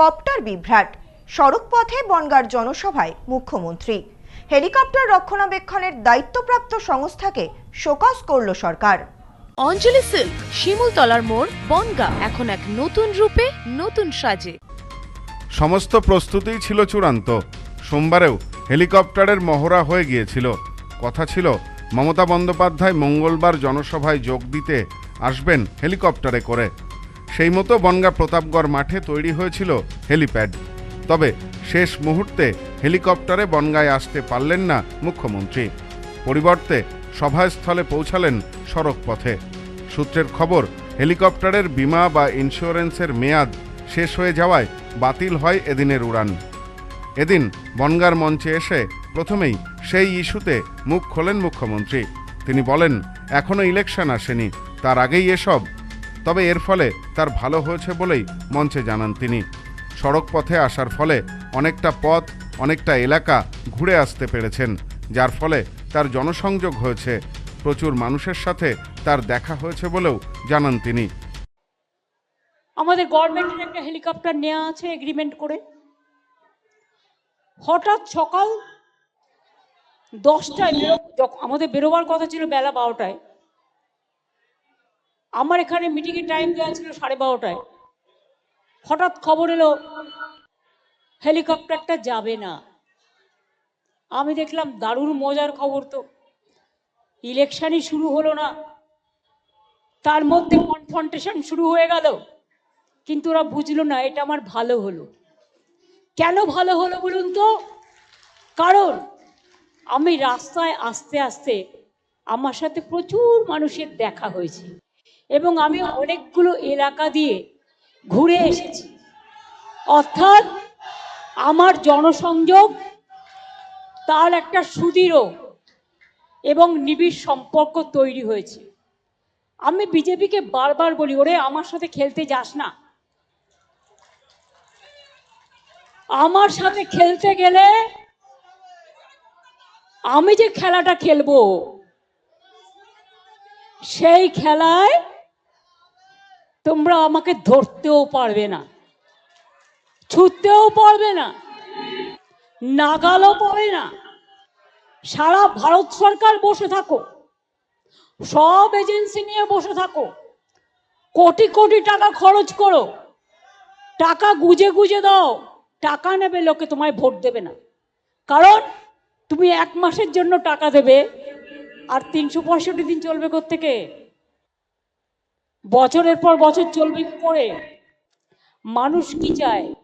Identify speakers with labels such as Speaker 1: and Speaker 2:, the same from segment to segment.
Speaker 1: Copter বিভ্রাট সড়ক পথে বনগার জনসভায় মুখ্যমন্ত্রী। হেলিকপ্টার রক্ষণাবেক্ষণের দায়িত্বপ্রাপ্ত সংস্থাকে শোকজ করল সরকার।
Speaker 2: অঞ্জলি সিল্ক শিমুলতলার মোড় বনগা এখন এক নতুন রূপে নতুন সাজে।
Speaker 3: সমস্ত প্রস্তুতিই ছিল চূড়ান্ত। সোমবারেও হেলিকপ্টারের মহড়া হয়ে গিয়েছিল। কথা ছিল মমতা বন্দ্যোপাধ্যায় মঙ্গলবার জনসভায় যোগ দিতে আসবেন হেলিকপ্টারে করে। সেই মতো বনগা প্রতাপগড় মাঠে তৈরি হয়েছিল হেলিপ্যাড। তবে শেষ মুহূর্তে হেলিকপ্টারে বনগায় আসতে পারলেন না মুখ্যমন্ত্রী। পরিবর্তে সভাস্থলে পৌঁছালেন সড়ক পথে সূত্রের খবর, হেলিকপ্টারের বিমা বা ইন্স্যুরেন্সের মেয়াদ শেষ হয়ে যাওয়ায় বাতিল হয় এদিনের উড়ান। এদিন বনগার মঞ্চে এসে প্রথমেই সেই ইস্যুতে মুখ খোলেন মুখ্যমন্ত্রী। তিনি বলেন এখনও ইলেকশন আসেনি। তার আগেই এসব তবে এর ফলে তার ভালো হয়েছে বলেই মঞ্চে জানান তিনি। সড়ক পথে আসার ফলে অনেকটা পথ, অনেকটা এলাকা ঘুরে আসতে পেরেছেন, যার ফলে তার জনসংযোগ হয়েছে। প্রচুর মানুষের সাথে তার দেখা হয়েছে বলেও জানান তিনি।
Speaker 4: আমাদের গভর্নমেন্টের একটা হেলিকপ্টার নেওয়া আছে এগ্রিমেন্ট করে। হঠাৎ সকাল দশটায় আমাদের বেরোবার কথা ছিল বেলা বারোটায়। আমার এখানে মিটিংয়ের টাইম দেওয়া ছিল সাড়ে বারোটায়। হঠাৎ খবর এলো হেলিকপ্টারটা যাবে না। আমি দেখলাম দারুণ মজার খবর তো। ইলেকশনই শুরু হলো না। তার মধ্যে কনফ্রন্টেশন শুরু হয়ে গেল। কিন্তু ওরা বুঝলো না, এটা আমার ভালো হলো। কেন ভালো হলো বলুন তো? কারণ আমি রাস্তায় আস্তে আস্তে আমার সাথে প্রচুর মানুষের দেখা হয়েছে। এবং আমি অনেকগুলো এলাকা দিয়ে ঘুরে এসেছি। অর্থাৎ আমার জনসংযোগ, তার একটা সুদৃঢ় এবং নিবিড় সম্পর্ক তৈরি হয়েছে। আমি বিজেপিকে বারবার বলি, ওরে, আমার সাথে খেলতে যাস না। আমার সাথে খেলতে গেলে আমি যে খেলাটা খেলব, সেই খেলায় তোমরা আমাকে ধরতেও পারবে না ছুটতেও পারবে না, নাগালও পাবে না। সারা ভারত সরকার বসে থাকো, সব এজেন্সি নিয়ে বসে থাকো, কোটি কোটি টাকা খরচ করো, টাকা গুজে গুজে দাও, টাকা নেবে লোকে তোমায় ভোট দেবে না। কারণ তুমি এক মাসের জন্য টাকা দেবে, আর তিনশো পঁয়ষট্টি দিন চলবে থেকে বছরের পর বছর চলবে কি করে? মানুষ কি চায়?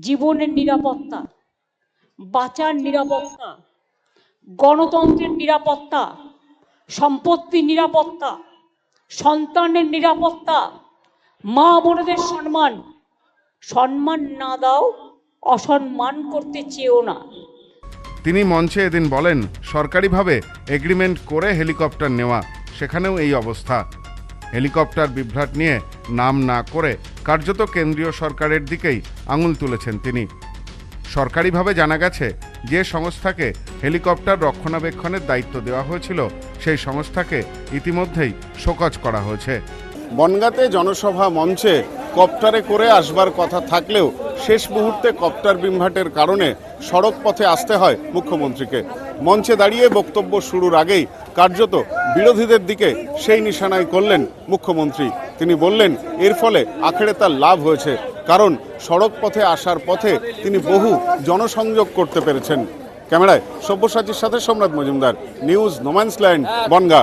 Speaker 4: জীবনের নিরাপত্তা, বাঁচার নিরাপত্তা, গণতন্ত্রের নিরাপত্তা, সম্পত্তির নিরাপত্তা, সন্তানের নিরাপত্তা, মা বোনেদের সম্মান। সম্মান না দাও, অসম্মান করতে চেয়েও না।
Speaker 3: তিনি মঞ্চে এদিন বলেন, সরকারিভাবে এগ্রিমেন্ট করে হেলিকপ্টার নেওয়া, সেখানেও এই অবস্থা। হেলিকপ্টার বিভ্রাট নিয়ে নাম না করে কার্যত কেন্দ্রীয় সরকারের দিকেই আঙুল তুলেছেন তিনি। সরকারিভাবে জানা গেছে যে সংস্থাকে হেলিকপ্টার রক্ষণাবেক্ষণের দায়িত্ব দেওয়া হয়েছিল, সেই সংস্থাকে ইতিমধ্যেই শোকজ করা হয়েছে। বনগাতে জনসভা মঞ্চে কপ্টারে করে আসবার কথা থাকলেও শেষ মুহূর্তে কপ্টার বিভ্রাটের কারণে সড়ক পথে আসতে হয় মুখ্যমন্ত্রীকে। মঞ্চে দাঁড়িয়ে বক্তব্য শুরুর আগেই কার্যত বিরোধীদের দিকে সেই নিশানায় করলেন মুখ্যমন্ত্রী। তিনি বললেন, এর ফলে আখেরে তার লাভ হয়েছে, কারণ সড়ক পথে আসার পথে তিনি বহু জনসংযোগ করতে পেরেছেন। ক্যামেরায় সব্যসাচীর সাথে Somnath Majumdar, news no man's land, Bongaon.